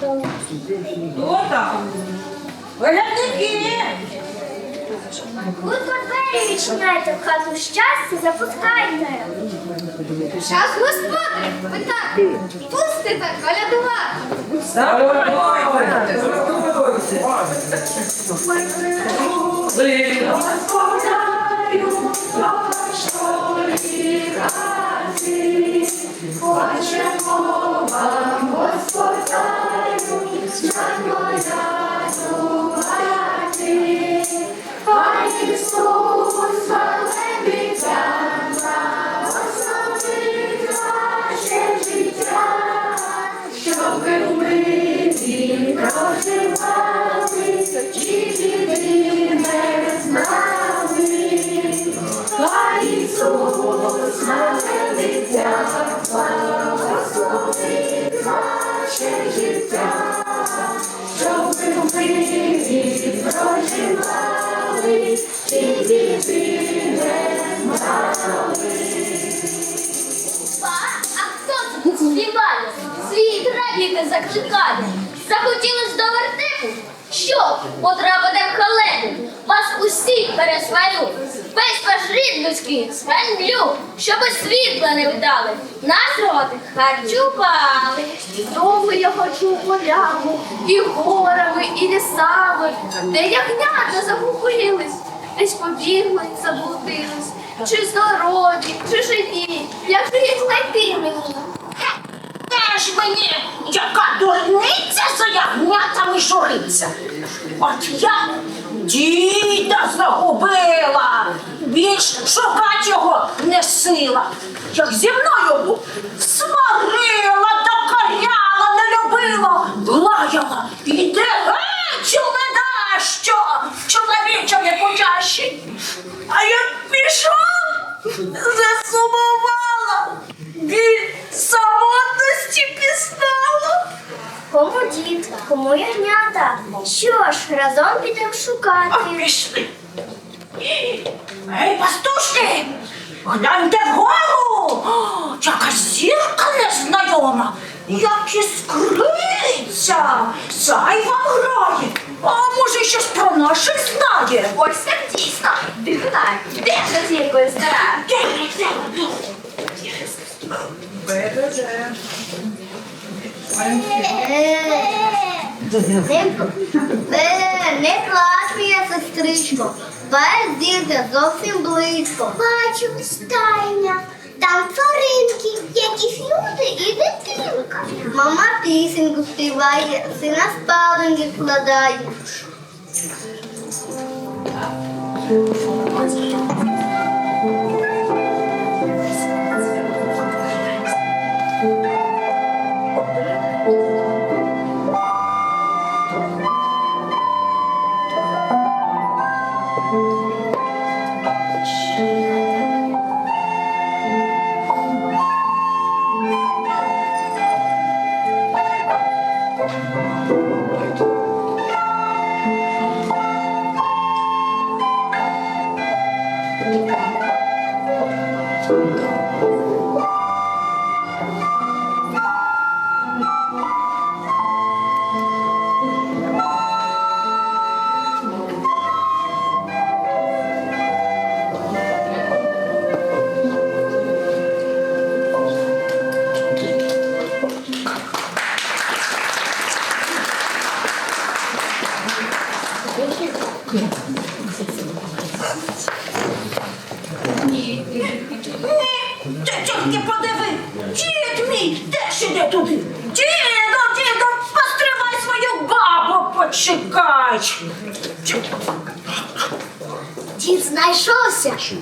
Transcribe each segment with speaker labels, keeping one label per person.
Speaker 1: Хто там? Глядники!
Speaker 2: Ви по двері відчиняйте в хату щастя, запускайте.
Speaker 3: Час господарів питати. Пустите колядувати моя.
Speaker 1: Заходьте,
Speaker 2: А хто тут співає? Світ радіти закликає. Захотілось до вертепу, Що потрапити в халепу. Вас усіх пересварю. Весь ваш рід людський свалю, щоби світла не вдали. Нас роти харчували.
Speaker 3: Довго я хочу полями, і горами, і лісами, де ягнята загубились, десь побігли, заблудились. Чи здорові, чи живі, як же їх знайти мені?
Speaker 4: Теж мені, яка дурниця за ягнятами журиться. От я діда загубила, більш шукать його не сила. Як зі мною був, сварила, докоряла, не любила, лаяла. Іде геть у леда, що чоловічові почащий. А як пішов, засумувала, біль самотності пізнала.
Speaker 2: Кому дід, кому ягнята. Що ж, разом підемо
Speaker 4: А
Speaker 2: шукати.
Speaker 4: пішли. Ей, пастушки, гляньте вгору, О, яка зірка незнайома, як іскриться, зай вам грає. А може щось про наших знає?
Speaker 3: Ось так дійсно, дивина, де ж зіркою стара?
Speaker 4: Де, де, де?
Speaker 2: Не, плач, моя сестричко. Без діти зовсім близько. Бачу, стайня. Там тваринки, якісь люди і дитинка. Мама пісеньку співає, сина спаленки вкладає.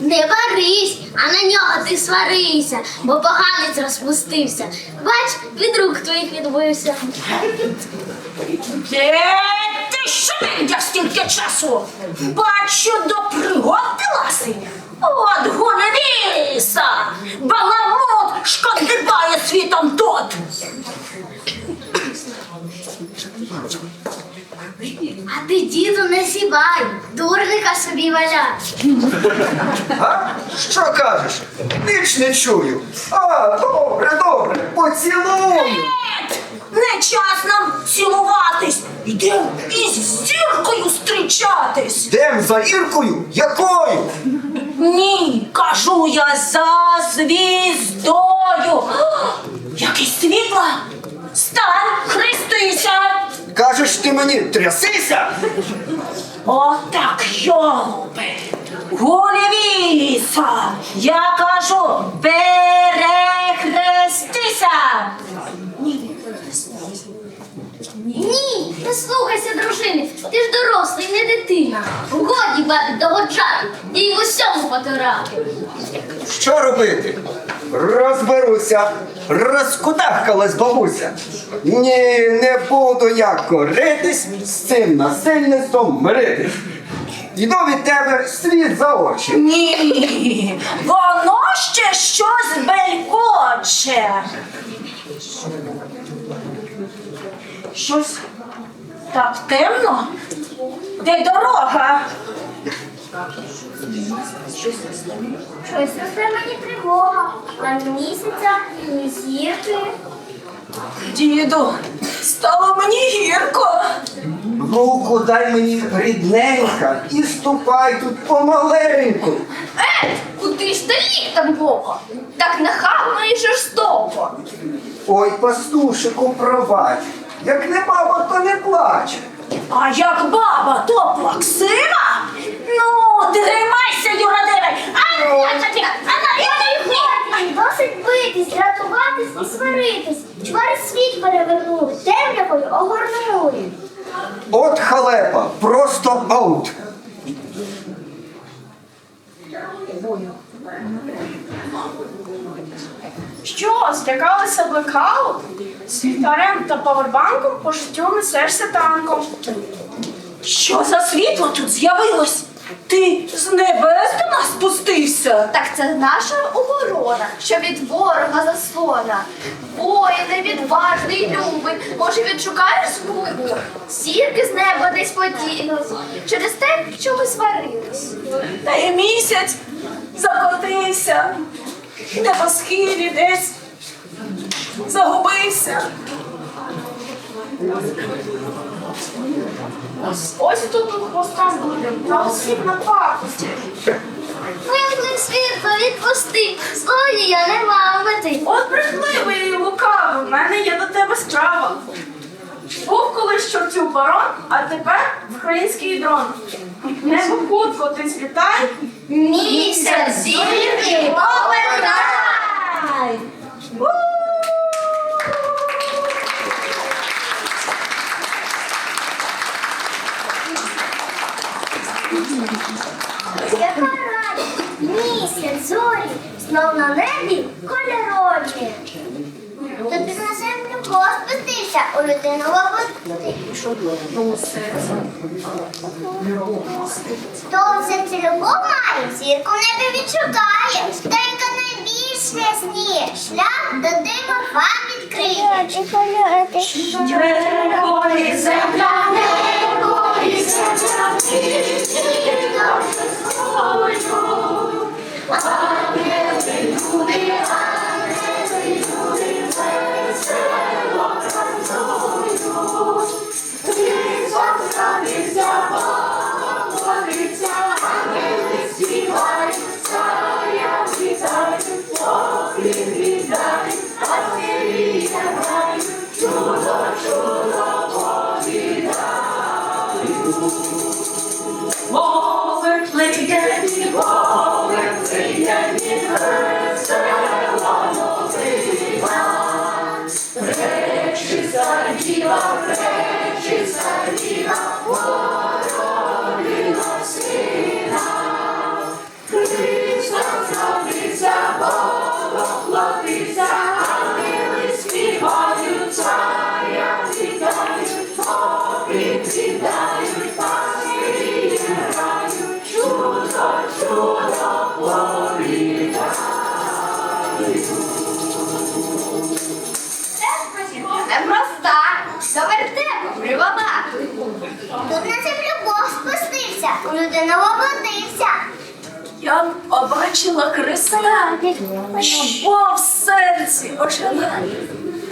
Speaker 2: Не варись, а на нього ти сварися, бо поганець розпустився. Бач, від рук твоїх відбився.
Speaker 4: Ти швидя стільки часу? Бачу, до пригод ти ласий. От гоневіса, баламут шкандибає світом тут.
Speaker 2: А ти, діду, не сівай, дурника собі валяй.
Speaker 5: А? Що кажеш? Ніч не чую. А, добре, добре, поцілую.
Speaker 4: Не час нам цілуватись. Йдем із зіркою зустрічатись.
Speaker 5: Йдем за Іркою? Якою?
Speaker 4: Ні, кажу я за звіздою. Який світла! Стань, хрестися!
Speaker 5: Кажеш ти мені, трясися?
Speaker 4: Отак, йолопи! Гулівіса! Я кажу, перехрестися!
Speaker 2: Ні, не слухайся, дружини. Ти ж дорослий, не дитина. Годі бабі догоджати, їй в усьому потирати.
Speaker 5: Що робити? Розберуся. Розкудахкалась бабуся. Ні, не буду я коритись, з цим насильництвом миритись. Йду від тебе світ за очі.
Speaker 4: Ні, воно ще щось белькоче. Щось так темно. Де дорога?
Speaker 2: Щось росте мені тривога. Ні місяця, ні зірки.
Speaker 4: Діду, стало мені гірко.
Speaker 5: Руку дай мені рідненька і ступай тут помаленьку.
Speaker 3: Е, куди ж ти ліктем бока? Так нахабно і жорстоко.
Speaker 5: Ой, пастушику, пробач. Як не баба, то не плач.
Speaker 4: А як баба, то плаксива? Ну, тримайся, юродивий! А ну, я тобі, а на я не
Speaker 2: Досить битись, дратуватись і сваритись. Чвари світ перевернули, темрявою огорнули.
Speaker 5: От халепа, просто аут.
Speaker 3: Що, злякалися блекаут? З ліхтарем та павербанком по життю несешся танком.
Speaker 4: Що за світло тут з'явилось? Ти з небес до нас спустився?
Speaker 3: Так це наша оборона, що від ворога заслона. Воїне, відважний, любий, може відшукаєш згубу? Зірки з неба десь поділись, через те, що ми сварились.
Speaker 4: Та й місяць закотився, де по схилі десь загубився.
Speaker 3: Ось тут ми хвостом будемо, та усіх на пакості.
Speaker 2: Вимкни світло, відпусти, злої я не мав мети.
Speaker 3: От брехливий і лукавий, в мене є до тебе справа. Був колись чортів барон, а тепер український дрон. Небо хутко ти злітай,
Speaker 2: Місяць зірки повертай! Яка радість, місяць, зорі, знов на небі кольорові. Тобі на землю спустився, у людину воплоти. Хто в серці любов має, зірку небі відшукає, Тільки найбільш ясніє, шлях до дима вам відкриє.
Speaker 4: Земля,
Speaker 2: людину воплотився.
Speaker 4: я побачила Христа, що в серці ожила.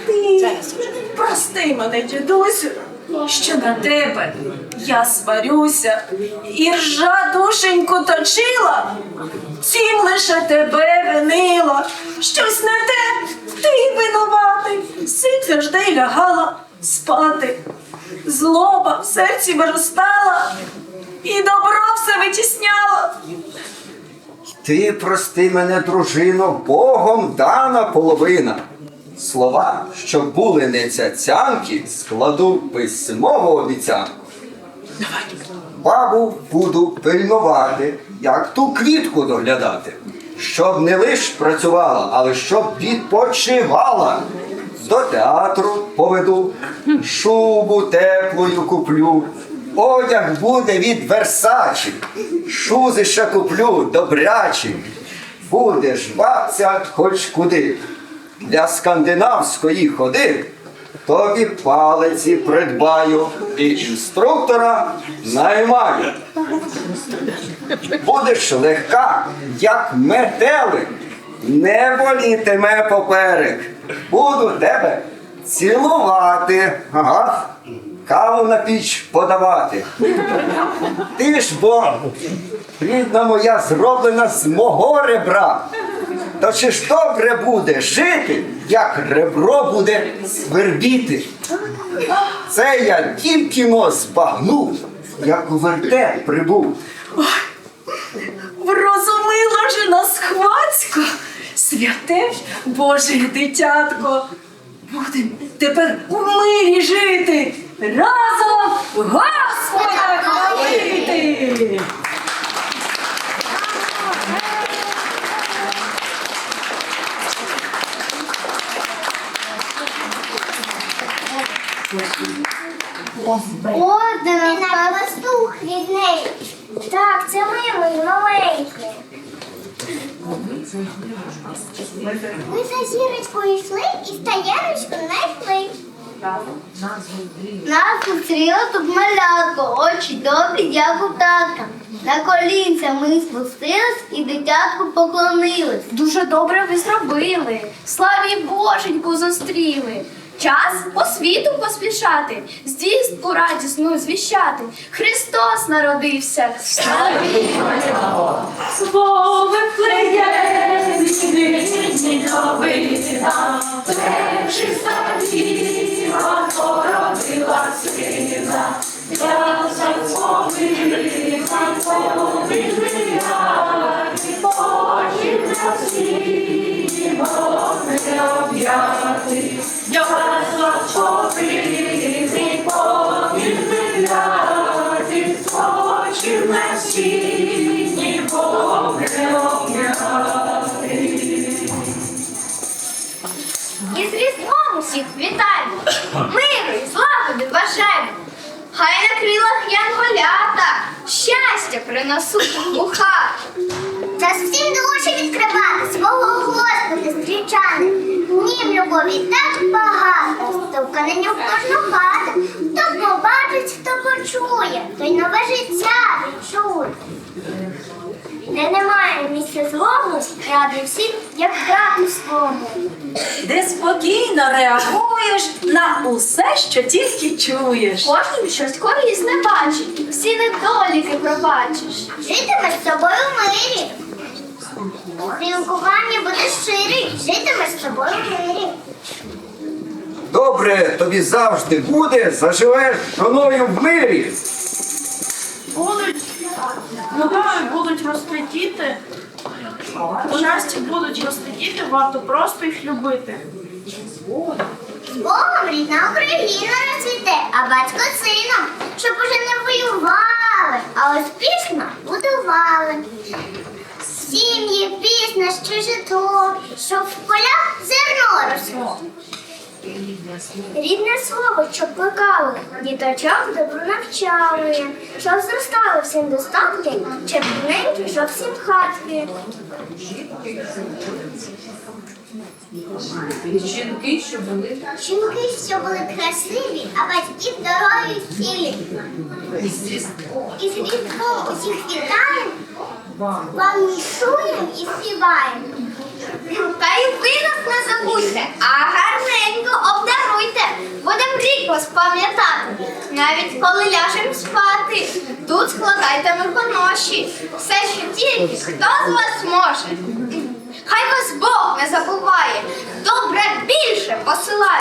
Speaker 4: Ти прости мене, дідусю, що на тебе я сварюся і ржа душеньку точила, цім лише тебе винила. Щось не те, ти винуватий, сидь завжди й лягала спати. Злоба в серці виростала і добро все витісняла.
Speaker 5: Ти прости мене, дружино, Богом дана половина. Слова, що були не цяцянки, складу письмову обіцянку. Бабу буду пильнувати, як ту квітку доглядати, щоб не лиш працювала, але щоб відпочивала. До театру поведу, шубу теплою куплю, одяг буде від Версачі, шузи ще куплю добрячі. Будеш бабця хоч куди. Для скандинавської ходи тобі палиці придбаю і інструктора наймаю. Будеш легка, як метелик, не болітиме поперек. Буду тебе цілувати, ага, каву на піч подавати. Ти ж бо, рідна моя, зроблена з мого ребра. То чи ж добре буде жити, як ребро буде свербіти? Це я тільки но збагнув, як у вертеп прибув.
Speaker 4: Врозумила же нас хвацько, святе Боже дитятко. Будем тепер у мирі жити, разом Господа хвалити.
Speaker 2: О, де нас пастух рідний. Так, це ми, мої маленькі. Ми за зірочкою йшли і стаєрочку знайшли. Нас зустріло тут малятко, очі добрі, дяку татка. На колінця ми спустились і дитятку поклонились.
Speaker 3: Дуже добре ви зробили. Славі Боженьку зустріли. Час по світу поспішати, звістку радісну звіщати. Христос народився.
Speaker 4: Слово плеємі, новина, перший стадіва Божі об'яти.
Speaker 2: І Різдвом усіх вітаємо! Миру і злагоди бажаємо! Хай на крилах янголята щастя принесуть у хату. Час всім душі відкривати, свого Господи зустрічати. Днів любові так багато, стовка на нього кожну хату. Хто побачить, хто почує, той нове життя відчує. Де немає місця злому, радий всім, як брату свому.
Speaker 4: де спокійно реагуєш на усе, що тільки чуєш.
Speaker 3: Кожним щось корисне бачить, всі недоліки пробачиш.
Speaker 2: Житимеш з собою в мирі. У спілкуванні будеш щирий, житимеш з собою в мирі.
Speaker 5: Добре тобі завжди буде, заживеш жоною в мирі.
Speaker 6: будуть ногами будуть рости діти. У щасті будуть рости діти, варто просто їх любити.
Speaker 2: З Богом рідна Україна розвіте, а батько сином, щоб уже не воювали, а успішно будували. Сім'ї, пісня, що житло, щоб в полях зерно росло. Рідне слово, щоб плекали, діточок добру навчали, щоб зростали всім достатки, чепненькі, щоб всім хатки.
Speaker 1: Жінки, що були
Speaker 2: Жінки, що були красиві, а батьки здорові цілі. І з усіх вітаємо, вам вішуємо і співаємо.
Speaker 7: Та й ви нас забудьте, а гарненько обдаруйте. Будем рік вас пам'ятати. Навіть коли ляжем спати. Тут складайте миконоші. Все, що тільки хто з вас може. Хай вас Бог не забуває, добре більше посилає.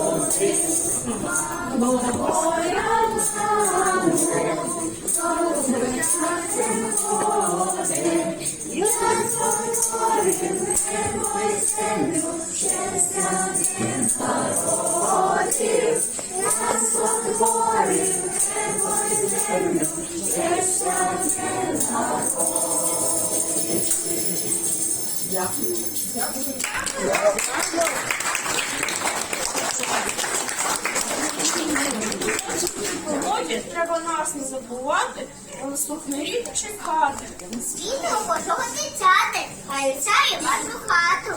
Speaker 6: Молоді, треба нас не забувати, а наступний рік чекати.
Speaker 7: Спільного Божого дитяти, а вітаю вашу хату.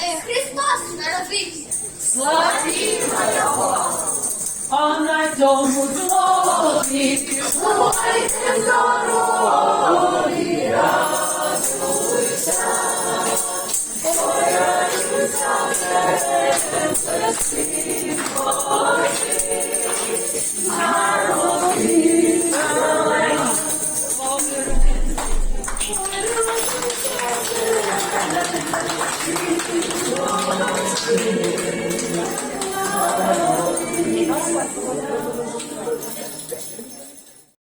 Speaker 7: Е, Христос народився.
Speaker 4: Славімо Його, а на цьому дворі слухайте здорові радуйся. Твоя життя серце всіх Божих, народився. Thank you.